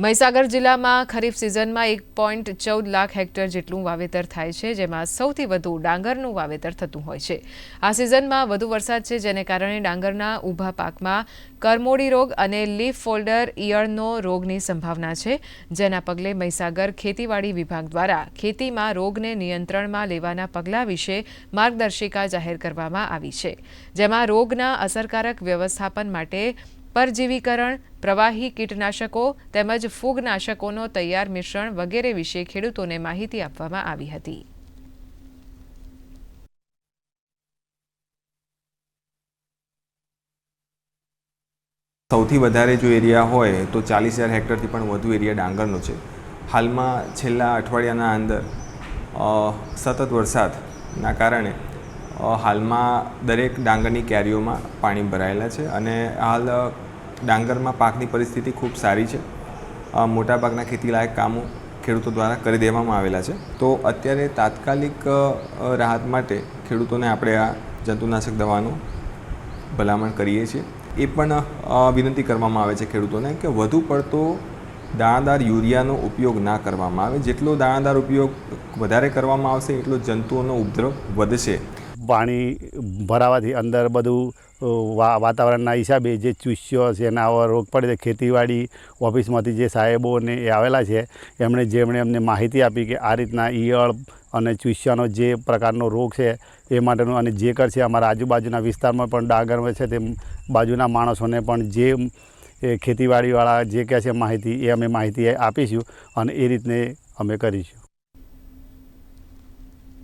મહીસાગર જિલ્લામાં ખરીફ સિઝનમાં એક પોઈન્ટ ચૌદ લાખ હેક્ટર જેટલું વાવેતર થાય છે, જેમાં સૌથી વધુ ડાંગરનું વાવેતર થતું હોય છે. આ સિઝનમાં વધુ વરસાદ છે, જેને કારણે ડાંગરના ઊભા પાકમાં કરમોડી રોગ અને લીફ ફોલ્ડર ઈયળનો રોગની સંભાવના છે. જેના પગલે મહીસાગર ખેતીવાડી વિભાગ દ્વારા ખેતીમાં રોગને નિયંત્રણમાં લેવાના પગલાં વિશે માર્ગદર્શિકા જાહેર કરવામાં આવી છે. જેમાં રોગના અસરકારક વ્યવસ્થાપન માટે પરજીવીકરણ, પ્રવાહી કીટનાશકો તેમજ ફૂગનાશકોનો તૈયાર મિશ્રણ વગેરે વિશે ખેડૂતોને માહિતી આપવામાં આવી હતી. સૌથી વધારે જો એરિયા હોય તો ચાલીસ હજાર હેક્ટરથી પણ વધુ એરિયા ડાંગરનો છે. હાલમાં છેલ્લા અઠવાડિયાના અંદર સતત વરસાદના કારણે હાલમાં દરેક ડાંગરની કેરીઓમાં પાણી ભરાયેલા છે અને હાલ ડાંગરમાં પાકની પરિસ્થિતિ ખૂબ સારી છે. મોટાભાગના ખેતીલાયક કામો ખેડૂતો દ્વારા કરી દેવામાં આવેલા છે. તો અત્યારે તાત્કાલિક રાહત માટે ખેડૂતોને આપણે આ જંતુનાશક દવાનું ભલામણ કરીએ છીએ. એ પણ વિનંતી કરવામાં આવે છે ખેડૂતોને કે વધુ પડતો દાણાદાર યુરિયાનો ઉપયોગ ના કરવામાં આવે. જેટલો દાણાદાર ઉપયોગ વધારે કરવામાં આવશે, એટલો જંતુઓનો ઉપદ્રવ વધશે. પાણી ભરાવાથી અંદર બધું વાતાવરણના હિસાબે જે ચૂસ્યો છે એના રોગ પડે છે, ખેતીવાડી ઓફિસમાંથી જે સાહેબો ને એ આવેલા છે, એમણે જેમણે અમને માહિતી આપી કે આ રીતના ઈયળ અને ચૂસ્યાનો જે પ્રકારનો રોગ છે એ માટેનું અને જે કરશે અમારા આજુબાજુના વિસ્તારમાં પણ ડાંગરમાં છે તે બાજુના માણસોને પણ જે એ ખેતીવાડીવાળા જે કહે છે માહિતી એ અમે માહિતી આપીશું અને એ રીતને અમે કરીશું.